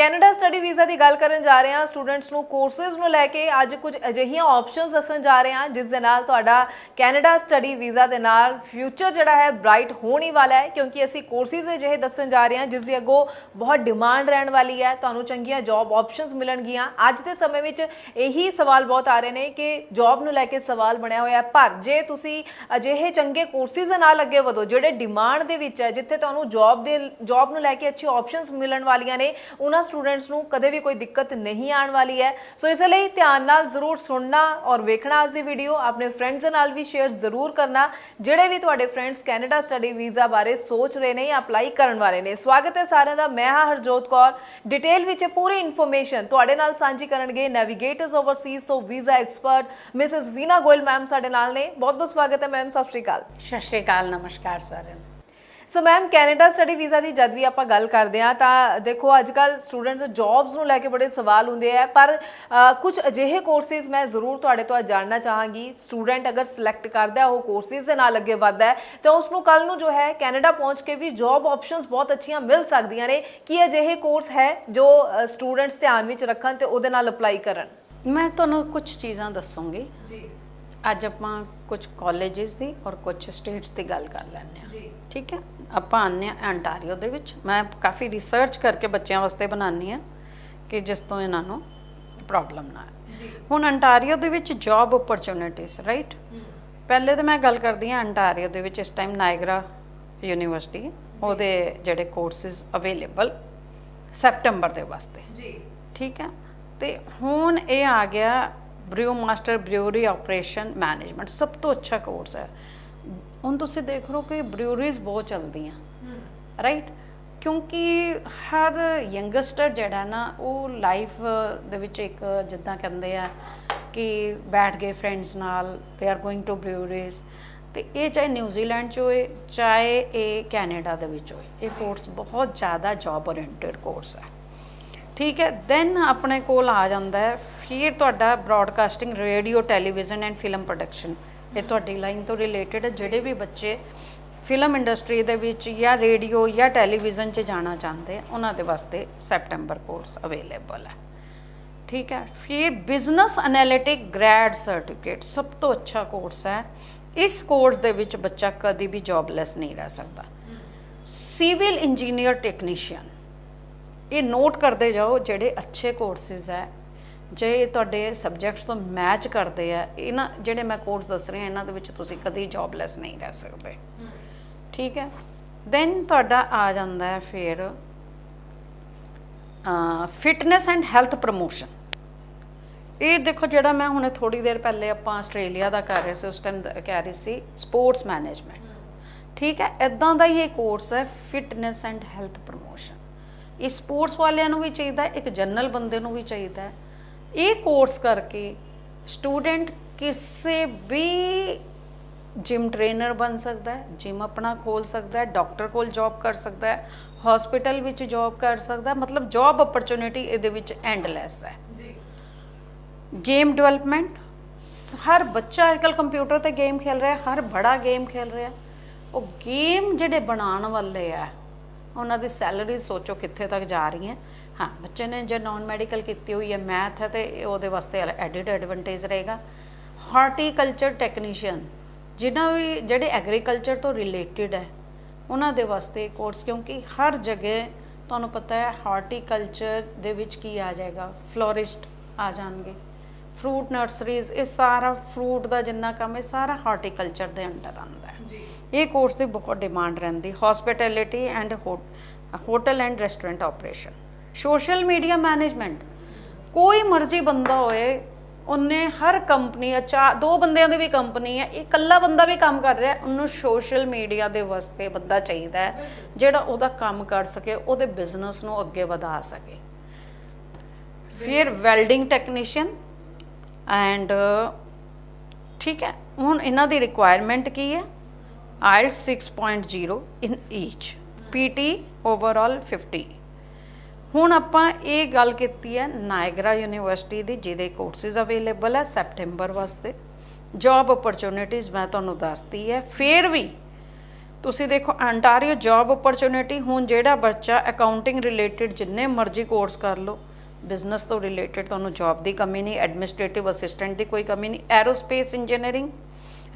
Canada study visa ਦੀ ਗੱਲ ਕਰਨ ਜਾ ਰਹੇ ਹਾਂ। ਸਟੂਡੈਂਟਸ ਨੂੰ ਕੋਰਸਸ ਨੂੰ ਲੈ ਕੇ ਅੱਜ ਕੁਝ ਅਜਿਹੀਆਂ ਆਪਸ਼ਨਸ ਦੱਸਣ ਜਾ ਰਹੇ ਹਾਂ, ਜਿਸ ਦੇ ਨਾਲ ਤੁਹਾਡਾ ਕੈਨੇਡਾ ਸਟੱਡੀ ਵੀਜ਼ਾ ਦੇ ਨਾਲ ਫਿਊਚਰ ਜਿਹੜਾ ਹੈ ਬ੍ਰਾਈਟ ਹੋਣ ਹੀ ਵਾਲਾ ਹੈ, ਕਿਉਂਕਿ ਅਸੀਂ ਕੋਰਸਿਸ ਅਜਿਹੇ ਦੱਸਣ ਜਾ ਰਹੇ ਹਾਂ, ਜਿਸ ਦੀ ਅੱਗੋਂ ਬਹੁਤ ਡਿਮਾਂਡ ਰਹਿਣ ਵਾਲੀ ਹੈ। ਤੁਹਾਨੂੰ ਚੰਗੀਆਂ ਜੌਬ ਆਪਸ਼ਨਸ ਮਿਲਣਗੀਆਂ। ਅੱਜ ਦੇ ਸਮੇਂ ਵਿੱਚ ਇਹੀ ਸਵਾਲ ਬਹੁਤ ਆ ਰਹੇ ਨੇ ਕਿ ਜੌਬ ਨੂੰ ਲੈ ਕੇ ਸਵਾਲ ਬਣਿਆ ਹੋਇਆ ਪਰ ਜੇ ਤੁਸੀਂ ਅਜਿਹੇ ਚੰਗੇ ਕੋਰਸਿਸ ਦੇ ਨਾਲ ਅੱਗੇ ਵਧੋ, ਜਿਹੜੇ ਡਿਮਾਂਡ ਦੇ ਵਿੱਚ ਹੈ, ਜਿੱਥੇ ਤੁਹਾਨੂੰ ਜੌਬ ਦੇ ਜੌਬ ਨੂੰ ਲੈ ਕੇ ਅੱਛੀ ਆਪਸ਼ਨਸ ਮਿਲਣ ਵਾਲੀਆਂ ਨੇ, ਉਹਨਾਂ ਸਟੂਡੈਂਟਸ ਨੂੰ ਕਦੇ ਵੀ ਕੋਈ ਦਿੱਕਤ ਨਹੀਂ ਆਉਣ ਵਾਲੀ ਹੈ। ਸੋ ਇਸ ਲਈ ਧਿਆਨ ਨਾਲ ਜ਼ਰੂਰ ਸੁਣਨਾ ਔਰ ਵੇਖਣਾ ਅੱਜ ਦੀ ਵੀਡੀਓ ਆਪਣੇ ਫਰੈਂਡਸ ਦੇ ਨਾਲ ਵੀ ਸ਼ੇਅਰ ਜ਼ਰੂਰ ਕਰਨਾ, ਜਿਹੜੇ ਵੀ ਤੁਹਾਡੇ ਫਰੈਂਡਸ ਕੈਨੇਡਾ ਸਟੱਡੀ ਵੀਜ਼ਾ ਬਾਰੇ ਸੋਚ ਰਹੇ ਨੇ ਜਾਂ ਅਪਲਾਈ ਕਰਨ ਵਾਲੇ ਨੇ। ਸਵਾਗਤ ਹੈ ਸਾਰਿਆਂ ਦਾ, ਮੈਂ ਹਾਂ ਹਰਜੋਤ ਕੌਰ। ਡਿਟੇਲ ਵਿੱਚ ਪੂਰੀ ਇਨਫੋਰਮੇਸ਼ਨ ਤੁਹਾਡੇ ਨਾਲ ਸਾਂਝੀ ਕਰਨਗੇ ਨੈਵੀਗੇਟਰਸ ਓਵਰਸੀਜ਼ ਤੋਂ visa expert Mrs Veena Goyal ma'am ਸਾਡੇ ਨਾਲ ਨੇ। ਬਹੁਤ ਬਹੁਤ ਸਵਾਗਤ ਹੈ ਮੈਮ ਸਤਿ ਸ਼੍ਰੀ ਅਕਾਲ। ਸਤਿ ਸ਼੍ਰੀ ਅਕਾਲ, ਨਮਸਕਾਰ ਸਾਰਿਆਂ ਨੂੰ। So ma'am Canada study visa ਦੀ ਜਦ ਵੀ ਆਪਾਂ ਗੱਲ ਕਰਦੇ ਆ ਤਾਂ ਦੇਖੋ ਅੱਜ ਕੱਲ ਸਟੂਡੈਂਟਸ ਜੌਬਸ ਨੂੰ ਲੈ ਕੇ ਬੜੇ ਸਵਾਲ ਹੁੰਦੇ ਆ ਪਰ ਕੁਝ ਅਜਿਹੇ ਕੋਰਸਿਸ ਮੈਂ ਜ਼ਰੂਰ ਤੁਹਾਡੇ ਤੋਂ ਜਾਣਨਾ ਚਾਹਾਂਗੀ। ਸਟੂਡੈਂਟ ਅਗਰ ਸਿਲੈਕਟ ਕਰਦਾ ਉਹ ਕੋਰਸਿਸ ਦੇ ਨਾਲ ਅੱਗੇ ਵੱਧਦਾ ਹੈ ਤਾਂ ਉਸ ਨੂੰ ਕੱਲ ਨੂੰ ਜੋ ਹੈ ਕੈਨੇਡਾ ਪਹੁੰਚ ਕੇ ਵੀ ਜੌਬ ਆਪਸ਼ਨਸ ਬਹੁਤ ਅੱਛੀਆਂ ਮਿਲ ਸਕਦੀਆਂ ਨੇ। ਕੀ ਅਜਿਹੇ ਕੋਰਸ ਹੈ ਜੋ ਸਟੂਡੈਂਟਸ ਧਿਆਨ ਵਿੱਚ ਰੱਖਣ ਤੇ ਉਹਦੇ ਨਾਲ ਅਪਲਾਈ ਕਰਨ? ਮੈਂ ਤੁਹਾਨੂੰ ਕੁਝ ਚੀਜ਼ਾਂ ਦੱਸੂੰਗੀ। ਜੀ। ਅੱਜ ਆਪਾਂ ਕੁਝ ਕਾਲਜਸ ਦੀ ਔਰ ਕੁਝ ਸਟੇਟਸ ਦੀ ਗੱਲ ਕਰ ਲੈਂਦੇ ਹਾਂ। ਜੀ। ਠੀਕ ਹੈ? ਆਪਾਂ ਆਉਂਦੇ ਹਾਂ ਐਂਟਾਰੀਓ ਦੇ ਵਿੱਚ। ਮੈਂ ਕਾਫੀ ਰਿਸਰਚ ਕਰਕੇ ਬੱਚਿਆਂ ਵਾਸਤੇ ਬਣਾਉਂਦੀ ਹਾਂ ਕਿ ਜਿਸ ਤੋਂ ਇਹਨਾਂ ਨੂੰ ਪ੍ਰੋਬਲਮ ਨਾ ਆਏ। ਜੀ। ਹੁਣ ਅੰਟਾਰੀਓ ਦੇ ਵਿੱਚ ਜੌਬ ਓਪਰਚੁਨਿਟੀਜ਼ ਰਾਈਟ ਪਹਿਲੇ ਤਾਂ ਮੈਂ ਗੱਲ ਕਰਦੀ ਹਾਂ ਅੰਟਾਰੀਓ ਦੇ ਵਿੱਚ ਇਸ ਟਾਈਮ ਨਾਇਗਰਾ ਯੂਨੀਵਰਸਿਟੀ ਉਹਦੇ ਜਿਹੜੇ ਕੋਰਸਿਸ ਅਵੇਲੇਬਲ ਸੈਪਟੈਂਬਰ ਦੇ ਵਾਸਤੇ। ਜੀ। ਠੀਕ ਹੈ? ਤੇ ਹੁਣ ਇਹ ਆ ਗਿਆ brew master brewery operation management. ਸਭ ਤੋਂ ਅੱਛਾ ਕੋਰਸ ਹੈ। ਹੁਣ ਤੁਸੀਂ ਦੇਖ ਰਹੇ ਹੋ ਕਿ ਬ੍ਰਿਊਰੀਜ਼ ਬਹੁਤ ਚੱਲਦੀਆਂ ਰਾਈਟ ਕਿਉਂਕਿ ਹਰ ਯੰਗਸਟਰ ਜਿਹੜਾ ਨਾ ਉਹ ਲਾਈਫ ਦੇ ਵਿੱਚ ਇੱਕ ਜਿੱਦਾਂ ਕਹਿੰਦੇ ਆ ਕਿ ਬੈਠ ਗਏ ਫਰੈਂਡਸ ਨਾਲ ਦੇ ਆਰ ਗੋਇੰਗ ਟੂ ਬ੍ਰਿਊਰੀਜ਼ ਤੇ ਇਹ ਚਾਹੇ ਨਿਊਜ਼ੀਲੈਂਡ ਚ ਹੋਏ ਚਾਹੇ ਇਹ ਕੈਨੇਡਾ ਦੇ ਵਿੱਚ ਹੋਏ ਇਹ ਕੋਰਸ ਬਹੁਤ ਜ਼ਿਆਦਾ ਜੌਬ ਓਰੀਐਂਟਡ ਕੋਰਸ ਹੈ ਠੀਕ ਹੈ ਦੈਨ ਆਪਣੇ ਕੋਲ ਆ ਜਾਂਦਾ ਹੈ ਫਿਰ ਤੁਹਾਡਾ broadcasting radio television and film production ਇਹ ਤੁਹਾਡੀ ਲਾਈਨ ਤੋਂ ਰਿਲੇਟਡ ਜਿਹੜੇ ਵੀ ਬੱਚੇ ਫਿਲਮ ਇੰਡਸਟਰੀ ਦੇ ਵਿੱਚ ਜਾਂ ਰੇਡੀਓ ਜਾਂ ਟੈਲੀਵਿਜ਼ਨ 'ਚ ਜਾਣਾ ਚਾਹੁੰਦੇ ਆ, ਉਹਨਾਂ ਦੇ ਵਾਸਤੇ ਸੈਪਟੈਂਬਰ ਕੋਰਸ ਅਵੇਲੇਬਲ ਹੈ। ਠੀਕ ਹੈ ਫਿਰ ਬਿਜ਼ਨਸ ਐਨਾਲਿਟਿਕ ਗ੍ਰੈਡ ਸਰਟੀਫਿਕੇਟ ਸਭ ਤੋਂ ਅੱਛਾ ਕੋਰਸ ਹੈ। ਇਸ ਕੋਰਸ ਦੇ ਵਿੱਚ ਬੱਚਾ ਕਦੀ ਵੀ ਜੌਬਲੈਸ ਨਹੀਂ ਰਹਿ ਸਕਦਾ। ਸਿਵਲ ਇੰਜੀਨੀਅਰ ਟੈਕਨੀਸ਼ੀਅਨ ਇਹ ਨੋਟ ਕਰਦੇ ਜਾਓ ਜਿਹੜੇ ਅੱਛੇ ਕੋਰਸਿਸ ਹੈ ਜੇ ਤੁਹਾਡੇ ਸਬਜੈਕਟਸ ਤੋਂ ਮੈਚ ਕਰਦੇ ਆ, ਇਹਨਾਂ, ਜਿਹੜੇ ਮੈਂ ਕੋਰਸ ਦੱਸ ਰਹੀ ਹਾਂ, ਇਹਨਾਂ ਦੇ ਵਿੱਚ ਤੁਸੀਂ ਕਦੀ ਜੌਬਲੈਸ ਨਹੀਂ ਰਹਿ ਸਕਦੇ। ਠੀਕ ਹੈ? ਦੈਨ ਤੁਹਾਡਾ ਆ ਜਾਂਦਾ ਹੈ ਫਿਰ ਫਿਟਨੈਸ ਐਂਡ ਹੈਲਥ ਪ੍ਰੋਮੋਸ਼ਨ ਇਹ ਦੇਖੋ ਜਿਹੜਾ ਮੈਂ ਹੁਣੇ ਥੋੜੀ ਦੇਰ ਪਹਿਲੇ ਆਪਾਂ ਆਸਟ੍ਰੇਲੀਆ ਦਾ ਕਰ ਰਹੇ ਸੀ, ਉਸ ਟਾਈਮ ਕਹਿ ਰਹੀ ਸੀ ਸਪੋਰਟਸ ਮੈਨੇਜਮੈਂਟ ਠੀਕ ਹੈ? ਇਦਾਂ ਦਾ ਹੀ ਇਹ ਕੋਰਸ ਹੈ ਫਿਟਨੈਸ ਐਂਡ ਹੈਲਥ ਪ੍ਰੋਮੋਸ਼ਨ ਇਹ ਸਪੋਰਟਸ ਵਾਲਿਆਂ ਨੂੰ ਵੀ ਚਾਹੀਦਾ ਇੱਕ ਜਨਰਲ ਬੰਦੇ ਨੂੰ ਵੀ ਚਾਹੀਦਾ ਹੈ। ਇਹ ਕੋਰਸ ਕਰਕੇ ਸਟੂਡੈਂਟ ਕਿਸੇ ਵੀ ਜਿਮ ਟ੍ਰੇਨਰ ਬਣ ਸਕਦਾ ਹੈ ਜਿਮ ਆਪਣਾ ਖੋਲ ਸਕਦਾ ਹੈ ਡਾਕਟਰ ਕੋਲ ਜੌਬ ਕਰ ਸਕਦਾ ਹੈ ਹਸਪੀਟਲ ਵਿੱਚ ਜੌਬ ਕਰ ਸਕਦਾ ਹੈ ਮਤਲਬ ਜੌਬ ਓਪਰਚੁਨਿਟੀ ਇਹਦੇ ਵਿੱਚ ਐਂਡਲੈਸ ਹੈ। ਜੀ। ਗੇਮ ਡਿਵੈਲਪਮੈਂਟ ਹਰ ਬੱਚਾ ਅੱਜਕੱਲ ਕੰਪਿਊਟਰ ਤੇ ਗੇਮ ਖੇਲ ਰਿਹਾ ਹਰ ਬੜਾ ਗੇਮ ਖੇਲ ਰਿਹਾ। ਉਹ ਗੇਮ ਜਿਹੜੇ ਬਣਾਉਣ ਵਾਲੇ ਆ ਉਹਨਾਂ ਦੀ ਸੈਲਰੀ ਸੋਚੋ ਕਿੱਥੇ ਤੱਕ ਜਾ ਰਹੀ ਹੈ ਹਾਂ ਬੱਚੇ ਨੇ ਜੇ ਨਾਨ ਮੈਡੀਕਲ ਕੀਤੀ ਹੋਈ ਹੈ ਮੈਥ ਹੈ ਤੇ ਉਹਦੇ ਵਾਸਤੇ ਐਡਿਟ ਐਡਵਾਂਟੇਜ ਰਹੇਗਾ। ਹਾਰਟੀਕਲਚਰ ਟੈਕਨੀਸ਼ੀਅਨ ਜਿਨ੍ਹਾਂ ਵੀ ਜਿਹੜੇ ਐਗਰੀਕਲਚਰ ਤੋਂ ਰਿਲੇਟਡ ਹੈ ਉਹਨਾਂ ਦੇ ਵਾਸਤੇ ਕੋਰਸ ਕਿਉਂਕਿ ਹਰ ਜਗ੍ਹਾ ਤੁਹਾਨੂੰ ਪਤਾ ਹੈ ਹਾਰਟੀਕਲਚਰ ਦੇ ਵਿੱਚ ਕੀ ਆ ਜਾਏਗਾ ਫਲੋਰਿਸਟ ਆ ਜਾਣਗੇ। ਫਰੂਟ ਨਰਸਰੀਜ਼ ਇਹ ਸਾਰਾ ਫਰੂਟ ਦਾ ਜਿੰਨਾ ਕੰਮ ਹੈ ਸਾਰਾ ਹਾਰਟੀਕਲਚਰ ਦੇ ਅੰਡਰ ਆਉਂਦਾ ਹੈ। ਜੀ। ਇਹ ਕੋਰਸ ਦੀ ਬਹੁਤ ਡਿਮਾਂਡ ਰਹਿੰਦੀ hospitality and hotel and restaurant operation social media management. ਕੋਈ ਮਰਜ਼ੀ ਬੰਦਾ ਹੋਏ ਉਹਨੇ ਹਰ ਕੰਪਨੀ ਅੱਛਾ ਦੋ ਬੰਦਿਆਂ ਦੀ ਵੀ ਕੰਪਨੀ ਹੈ ਇਹ ਇਕੱਲਾ ਬੰਦਾ ਵੀ ਕੰਮ ਕਰ ਰਿਹਾ ਉਹਨੂੰ ਸੋਸ਼ਲ ਮੀਡੀਆ ਦੇ ਵਾਸਤੇ ਬੰਦਾ ਚਾਹੀਦਾ ਹੈ ਜਿਹੜਾ ਉਹਦਾ ਕੰਮ ਕਰ ਸਕੇ ਉਹਦੇ ਬਿਜ਼ਨਸ ਨੂੰ ਅੱਗੇ ਵਧਾ ਸਕੇ। ਫਿਰ ਵੈਲਡਿੰਗ ਟੈਕਨੀਸ਼ੀਅਨ ਐਂਡ ਠੀਕ ਹੈ ਹੁਣ ਇਹਨਾਂ ਦੀ ਰਿਕੁਆਇਰਮੈਂਟ ਕੀ ਹੈ? IELTS 6.0 in each PT overall 50 ਹੁਣ ਆਪਾਂ ਇਹ ਗੱਲ ਕੀਤੀ ਹੈ ਨਾਇਗਰਾ ਯੂਨੀਵਰਸਿਟੀ ਦੀ, ਜਿਹਦੇ ਕੋਰਸਿਸ ਅਵੇਲੇਬਲ ਹੈ ਸੈਪਟੈਂਬਰ ਵਾਸਤੇ। ਜੌਬ ਓਪਰਚੁਨਿਟੀਜ਼ ਮੈਂ ਤੁਹਾਨੂੰ ਦੱਸਤੀ ਹੈ। ਫਿਰ ਵੀ ਤੁਸੀਂ ਦੇਖੋ ਅੰਟਾਰੀਓ ਜੌਬ ਓਪਰਚੁਨਿਟੀ ਹੁਣ ਜਿਹੜਾ ਬੱਚਾ ਅਕਾਊਂਟਿੰਗ ਰਿਲੇਟਡ ਜਿੰਨੇ ਮਰਜ਼ੀ ਕੋਰਸ ਕਰ ਲਓ ਬਿਜ਼ਨਸ ਤੋਂ ਰਿਲੇਟਡ ਤੁਹਾਨੂੰ ਜੌਬ ਦੀ ਕਮੀ ਨਹੀਂ ਐਡਮਿਨਿਸਟ੍ਰੇਟਿਵ ਅਸਿਸਟੈਂਟ ਦੀ ਕੋਈ ਕਮੀ ਨਹੀਂ ਐਰੋਸਪੇਸ ਇੰਜੀਨੀਅਰਿੰਗ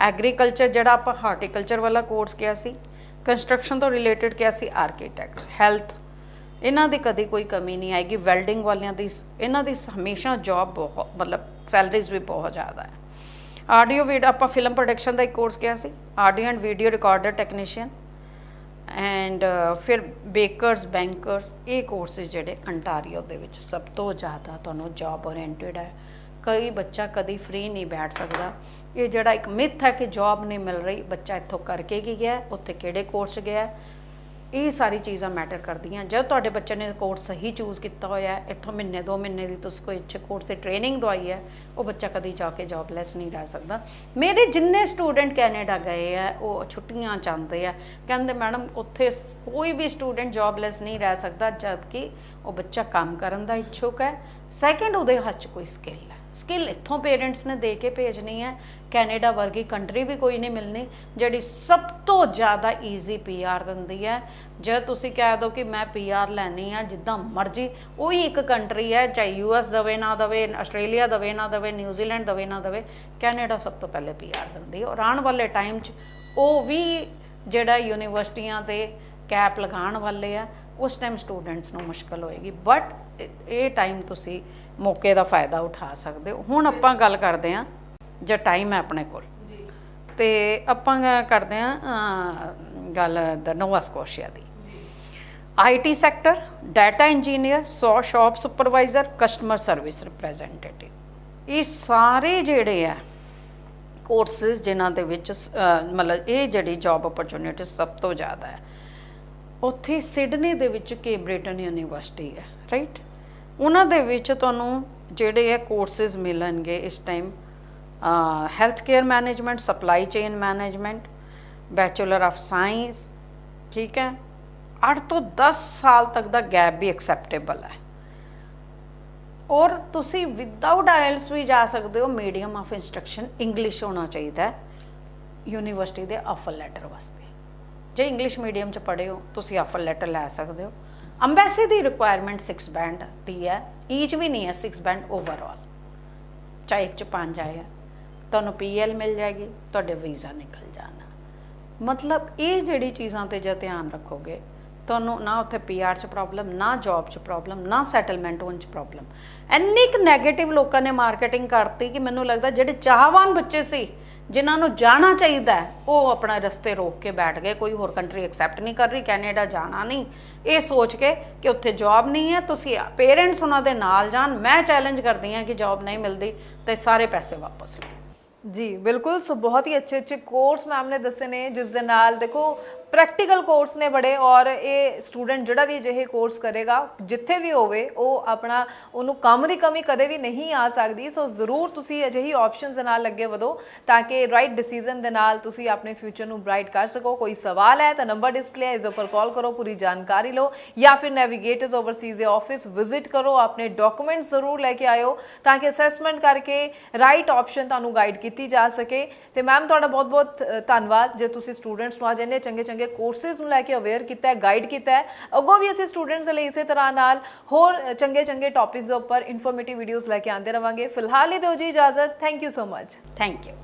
ਐਗਰੀਕਲਚਰ ਜਿਹੜਾ ਆਪਾਂ ਹਾਰਟੀਕਲਚਰ ਵਾਲਾ ਕੋਰਸ ਕਿਹਾ ਸੀ ਕੰਸਟਰਕਸ਼ਨ ਤੋਂ ਰਿਲੇਟਡ ਕਿਹਾ ਸੀ ਆਰਕੀਟੈਕਟਸ ਹੈਲਥ ਇਹਨਾਂ ਦੀ ਕਦੇ ਕੋਈ ਕਮੀ ਨਹੀਂ ਆਏਗੀ। ਵੈਲਡਿੰਗ ਵਾਲਿਆਂ ਦੀ ਇਹਨਾਂ ਦੀ ਹਮੇਸ਼ਾ ਜੌਬ ਬਹੁਤ ਮਤਲਬ ਸੈਲਰੀਜ਼ ਵੀ ਬਹੁਤ ਜ਼ਿਆਦਾ ਹੈ। ਆਡੀਓ ਵੀਡ ਆਪਾਂ ਫਿਲਮ ਪ੍ਰੋਡਕਸ਼ਨ ਦਾ ਇੱਕ ਕੋਰਸ ਕਿਹਾ ਸੀ। Audio and video recorder technician and ਫਿਰ ਬੇਕਰਸ ਬੈਂਕਰਸ ਇਹ ਕੋਰਸਿਸ ਜਿਹੜੇ ਅੰਟਾਰੀਓ ਦੇ ਵਿੱਚ ਸਭ ਤੋਂ ਜ਼ਿਆਦਾ ਤੁਹਾਨੂੰ ਜੌਬ ਓਰੀਐਂਟਡ ਹੈ। ਕਈ ਬੱਚਾ ਕਦੀ ਫ੍ਰੀ ਨਹੀਂ ਬੈਠ ਸਕਦਾ। ਇਹ ਜਿਹੜਾ ਇੱਕ ਮਿਥ ਹੈ ਕਿ ਜੌਬ ਨਹੀਂ ਮਿਲ ਰਹੀ, ਬੱਚਾ ਇੱਥੋਂ ਕਰਕੇ ਕੀ ਗਿਆ, ਉੱਥੇ ਕਿਹੜੇ ਕੋਰਸ ਗਿਆ ਇਹ ਸਾਰੀ ਚੀਜ਼ਾਂ ਮੈਟਰ ਕਰਦੀਆਂ। ਜਦ ਤੁਹਾਡੇ ਬੱਚੇ ਨੇ ਕੋਰਸ ਸਹੀ ਚੂਜ਼ ਕੀਤਾ ਹੋਇਆ ਹੈ, ਇੱਥੋਂ ਮਹੀਨੇ, ਦੋ ਮਹੀਨੇ ਦੀ ਤੁਸੀਂ ਕੋਈ ਅੱਛੇ ਕੋਰਸ ਤੇ ਟ੍ਰੇਨਿੰਗ ਦਵਾਈ ਹੈ, ਉਹ ਬੱਚਾ ਕਦੀ ਜਾ ਕੇ ਜੌਬਲੈਸ ਨਹੀਂ ਰਹਿ ਸਕਦਾ। ਮੇਰੇ ਜਿੰਨੇ ਸਟੂਡੈਂਟ ਕੈਨੇਡਾ ਗਏ ਆ ਉਹ ਛੁੱਟੀਆਂ ਚਾਹੁੰਦੇ ਆ। ਕਹਿੰਦੇ, ਮੈਡਮ, ਉੱਥੇ ਕੋਈ ਵੀ ਸਟੂਡੈਂਟ ਜੌਬਲੈਸ ਨਹੀਂ ਰਹਿ ਸਕਦਾ ਜਦ ਕਿ ਉਹ ਬੱਚਾ ਕੰਮ ਕਰਨ ਦਾ ਇੱਛੁਕ ਹੈ। ਸੈਕੰਡ ਉਹਦੇ ਹੱਥ 'ਚ ਕੋਈ ਸਕਿੱਲ ਹੈ। ਸਕਿੱਲ ਇੱਥੋਂ ਪੇਰੈਂਟਸ ਨੇ ਦੇ ਕੇ ਭੇਜਣੀ ਹੈ। ਕੈਨੇਡਾ ਵਰਗੀ ਕੰਟਰੀ ਵੀ ਕੋਈ ਨਹੀਂ ਮਿਲਣੀ, ਜਿਹੜੀ ਸਭ ਤੋਂ ਜ਼ਿਆਦਾ ਈਜ਼ੀ ਪੀਆਰ ਦਿੰਦੀ ਹੈ। ਜੇ ਤੁਸੀਂ ਕਹਿ ਦਿਓ ਕਿ ਮੈਂ ਪੀਆਰ ਲੈਣੀ ਆ ਜਿੱਦਾਂ ਮਰਜ਼ੀ, ਉਹੀ ਇੱਕ ਕੰਟਰੀ ਹੈ, ਚਾਹੇ ਯੂਐਸ ਦਵੇ ਨਾ ਦਵੇ ਆਸਟ੍ਰੇਲੀਆ ਦਵੇ ਨਾ ਦਵੇ ਨਿਊਜ਼ੀਲੈਂਡ ਦਵੇ ਨਾ ਦਵੇ ਕੈਨੇਡਾ ਸਭ ਤੋਂ ਪਹਿਲੇ ਪੀਆਰ ਦਿੰਦੀ ਹੈ। ਔਰ ਆਉਣ ਵਾਲੇ ਟਾਈਮ 'ਚ ਉਹ ਵੀ ਜਿਹੜਾ ਯੂਨੀਵਰਸਿਟੀਆਂ ਤੇ ਕੈਪ ਲਗਾਉਣ ਵਾਲੇ ਆ, ਉਸ ਟਾਈਮ ਸਟੂਡੈਂਟਸ ਨੂੰ ਮੁਸ਼ਕਲ ਹੋਏਗੀ। ਬਟ ਇਹ ਟਾਈਮ ਤੁਸੀਂ ਮੌਕੇ ਦਾ ਫਾਇਦਾ ਉਠਾ ਸਕਦੇ ਹੋ। ਹੁਣ ਆਪਾਂ ਗੱਲ ਕਰਦੇ ਹਾਂ ਜੇ ਟਾਈਮ ਹੈ ਆਪਣੇ ਕੋਲ। ਤੇ ਆਪਾਂ ਕਰਦੇ ਹਾਂ ਗੱਲ ਦ ਨੋਵਾ ਸਕੋਸ਼ੀਆ ਦੀ। ਆਈਟੀ ਸੈਕਟਰ ਡਾਟਾ ਇੰਜੀਨੀਅਰ ਸੌ shop supervisor customer service representative ਇਹ ਸਾਰੇ ਜਿਹੜੇ ਆ ਕੋਰਸਿਸ ਜਿਨ੍ਹਾਂ ਦੇ ਵਿੱਚ ਸ- ਮਤਲਬ ਇਹ ਜਿਹੜੀ ਜੌਬ ਓਪਰਚੁਨਿਟੀ ਸਭ ਤੋਂ ਜ਼ਿਆਦਾ ਹੈ। ਉੱਥੇ ਸਿਡਨੀ ਦੇ ਵਿੱਚ ਕੇਬਰੇਟਨ ਯੂਨੀਵਰਸਿਟੀ ਹੈ ਰਾਈਟ ਉਹਨਾਂ ਦੇ ਵਿੱਚ ਤੁਹਾਨੂੰ ਜਿਹੜੇ ਹੈ ਕੋਰਸਿਸ ਮਿਲਣਗੇ ਇਸ time health care management supply chain management bachelor of science ਠੀਕ ਹੈ? 8 ਤੋਂ 10 ਸਾਲ ਤੱਕ ਦਾ ਗੈਪ ਵੀ ਐਕਸੈਪਟੇਬਲ ਹੈ। ਔਰ ਤੁਸੀਂ ਵਿਦਆਊਟ ਆਇਲਸ ਵੀ ਜਾ ਸਕਦੇ ਹੋ ਮੀਡੀਅਮ ਆਫ ਇੰਸਟਰਕਸ਼ਨ ਇੰਗਲਿਸ਼ ਹੋਣਾ ਚਾਹੀਦਾ ਹੈ, ਯੂਨੀਵਰਸਿਟੀ ਦੇ ਆਫਰ ਲੈਟਰ ਵਾਸਤੇ। ਜੇ ਇੰਗਲਿਸ਼ ਮੀਡੀਅਮ ਚ ਪੜ੍ਹੇ ਹੋ, ਤੁਸੀਂ ਆਫਰ ਲੈਟਰ ਲੈ ਸਕਦੇ ਹੋ। ਅੰਬੈਸੀ ਦੀ ਰਿਕੁਆਇਰਮੈਂਟ 6 ਬੈਂਡ ਦੀ ਹੈ ਈਚ ਵੀ ਨਹੀਂ ਹੈ 6 ਬੈਂਡ ਓਵਰਆਲ ਚਾਹੇ ਇੱਕ ਚ ਪੰਜ ਆਇਆ ਤੁਹਾਨੂੰ ਪੀਐਲ ਮਿਲ ਜਾਏਗੀ, ਤੁਹਾਡੇ ਵੀਜ਼ਾ ਨਿਕਲ ਜਾਣਾ। ਮਤਲਬ ਇਹ ਜਿਹੜੀ ਚੀਜ਼ਾਂ ਤੇ ਜੇ ਧਿਆਨ ਰੱਖੋਗੇ, ਤੁਹਾਨੂੰ ਨਾ ਉੱਥੇ ਪੀਆਰ 'ਚ ਪ੍ਰੋਬਲਮ ਨਾ ਜੌਬ 'ਚ ਪ੍ਰੋਬਲਮ ਨਾ ਸੈਟਲਮੈਂਟ ਹੋਣ 'ਚ ਪ੍ਰੋਬਲਮ ਇੰਨੀ ਕੁ 네ਗੇਟਿਵ ਲੋਕਾਂ ਨੇ ਮਾਰਕੀਟਿੰਗ ਕਰਤੀ ਕਿ ਮੈਨੂੰ ਲੱਗਦਾ ਜਿਹੜੇ ਚਾਹਵਾਨ ਬੱਚੇ ਸੀ ਜਿਨ੍ਹਾਂ ਨੂੰ ਜਾਣਾ ਚਾਹੀਦਾ ਉਹ ਆਪਣਾ ਰਸਤੇ ਰੋਕ ਕੇ ਬੈਠ ਗਏ। ਕੋਈ ਹੋਰ ਕੰਟਰੀ ਐਕਸੈਪਟ ਨਹੀਂ ਕਰ ਰਹੀ, ਕੈਨੇਡਾ ਜਾਣਾ ਨਹੀਂ। ਇਹ ਸੋਚ ਕੇ ਕਿ ਉੱਥੇ ਜੌਬ ਨਹੀਂ ਹੈ, ਤੁਸੀਂ ਪੇਰੈਂਟਸ ਉਹਨਾਂ ਦੇ ਨਾਲ ਜਾਣ। ਮੈਂ ਚੈਲੰਜ ਕਰਦੀ ਹਾਂ ਕਿ ਜੌਬ ਨਹੀਂ ਮਿਲਦੀ ਤੇ ਸਾਰੇ ਪੈਸੇ ਵਾਪਸ ਲਓ। ਜੀ ਬਿਲਕੁਲ ਸੋ ਬਹੁਤ ਹੀ ਅੱਛੇ ਅੱਛੇ ਕੋਰਸ ਮੈਮ ਨੇ ਦੱਸੇ ਨੇ ਜਿਸ ਦੇ ਨਾਲ ਦੇਖੋ ਪ੍ਰੈਕਟੀਕਲ ਕੋਰਸ ਨੇ ਬੜੇ ਔਰ ਇਹ ਸਟੂਡੈਂਟ ਜਿਹੜਾ ਵੀ ਅਜਿਹੇ ਕੋਰਸ ਕਰੇਗਾ ਜਿੱਥੇ ਵੀ ਹੋਵੇ ਉਹ ਆਪਣਾ ਉਹਨੂੰ ਕੰਮ ਦੀ ਕਮੀ ਕਦੇ ਵੀ ਨਹੀਂ ਆ ਸਕਦੀ ਸੋ ਜ਼ਰੂਰ ਤੁਸੀਂ ਅਜਿਹੀ ਆਪਸ਼ਨਸ ਦੇ ਨਾਲ ਲੱਗੇ ਵਧੋ ਤਾਂ ਕਿ ਰਾਈਟ ਡਿਸੀਜਨ ਦੇ ਨਾਲ ਤੁਸੀਂ ਆਪਣੇ ਫਿਊਚਰ ਨੂੰ ਬ੍ਰਾਈਟ ਕਰ ਸਕੋ ਕੋਈ ਸਵਾਲ ਹੈ ਤਾਂ ਨੰਬਰ ਡਿਸਪਲੇ ਹੈ ਇਸ ਉੱਪਰ ਕਾਲ ਕਰੋ ਪੂਰੀ ਜਾਣਕਾਰੀ ਲਓ ਜਾਂ ਫਿਰ ਨੈਵੀਗੇਟਰਸ ਓਵਰਸੀਜ਼ ਦੇ ਆਫਿਸ ਵਿਜ਼ਿਟ ਕਰੋ ਆਪਣੇ ਡਾਕੂਮੈਂਟਸ ਜ਼ਰੂਰ ਲੈ ਕੇ ਆਇਓ ਤਾਂ ਕਿ ਅਸੈਸਮੈਂਟ ਕਰਕੇ ਰਾਈਟ ਆਪਸ਼ਨ ਤੁਹਾਨੂੰ ਗਾਈਡ ਕੀਤੀ ਕੀਤੀ ਜਾ ਸਕੇ। ਤੇ ਮੈਮ ਤੁਹਾਡਾ ਬਹੁਤ ਬਹੁਤ ਧੰਨਵਾਦ। ਜੇ ਤੁਸੀਂ ਸਟੂਡੈਂਟਸ ਨੂੰ ਅੱਜ ਇੰਨੇ ਚੰਗੇ ਚੰਗੇ ਕੋਰਸਿਸ ਨੂੰ ਲੈ ਕੇ ਅਵੇਅਰ ਕੀਤਾ ਹੈ ਗਾਈਡ ਕੀਤਾ ਹੈ, ਅੱਗੋਂ ਵੀ ਅਸੀਂ ਸਟੂਡੈਂਟਸ ਲਈ ਇਸੇ ਤਰ੍ਹਾਂ ਨਾਲ ਹੋਰ ਚੰਗੇ ਚੰਗੇ ਟੌਪਿਕਸ ਦੇ ਉੱਪਰ ਇਨਫੋਰਮੇਟਿਵ ਵੀਡੀਓਜ਼ ਲੈ ਕੇ ਆਉਂਦੇ ਰਵਾਂਗੇ। ਫਿਲਹਾਲ ਹੀ ਦਿਓ ਜੀ ਇਜਾਜ਼ਤ। Thank you so much thank you